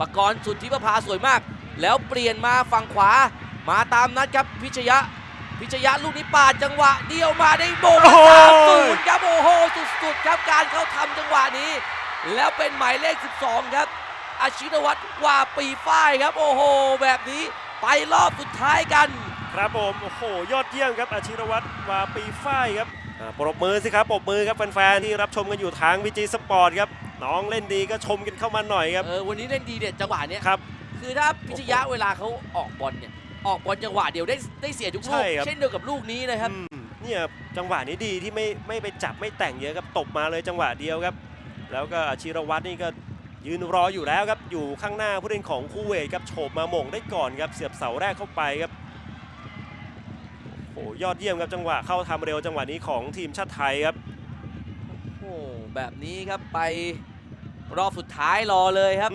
ปกรณ์สุดที่ประภาสวยมาก แล้วเปลี่ยนมาฝั่งขวา มาตามนัดครับพิชยะ พิชยะลูกนี้ปาดจังหวะ เดียวมาได้โบงโอ้โหสามศูนย์ครับโอ้โหสุดๆครับการเขาทำจังหวะนี้ แล้วเป็นหมายเลข 12 ครับอาชินวัตรวาปีฝ้ายครับ โอ้โห แบบนี้ไปรอบสุดท้ายกัน ครับผมโอ้โห ยอดเยี่ยมครับอาชิรวัตรวาปีฝ้ายครับอ่าปรบมือสิครับปรบมือครับแฟนๆที่รับชมกันอยู่ทางวีจีสปอร์ตครับ น้องเล่นดีก็ชมกันเข้ามาหน่อยครับ เออวันนี้เล่นดีเนี่ยจังหวะเนี้ยครับ คือถ้าพิชยะเวลาเขาออกบอลเนี่ยออกบอลจังหวะเดียวได้ได้เสียทุกใช่ลูกครับ เช่นเดียวกับลูกนี้นะครับ อืมเนี่ยจังหวะนี้ดีที่ไม่ไม่ไปจับไม่แต่งเยอะครับตบมาเลยจังหวะเดียวครับ แล้วก็อาชิรวัตรนี่ก็ยืนรออยู่แล้วครับ อยู่ข้างหน้าผู้เล่นของคูเวตครับโฉบมาหม่งได้ก่อนครับเสียบเสาแรกเข้าไปครับโอ้โหยอดเยี่ยมครับจังหวะเข้าทำเร็วจังหวะนี้ของทีมชาติไทยครับโอ้โห แบบนี้ครับไปรอบสุดท้ายรอเลยครับ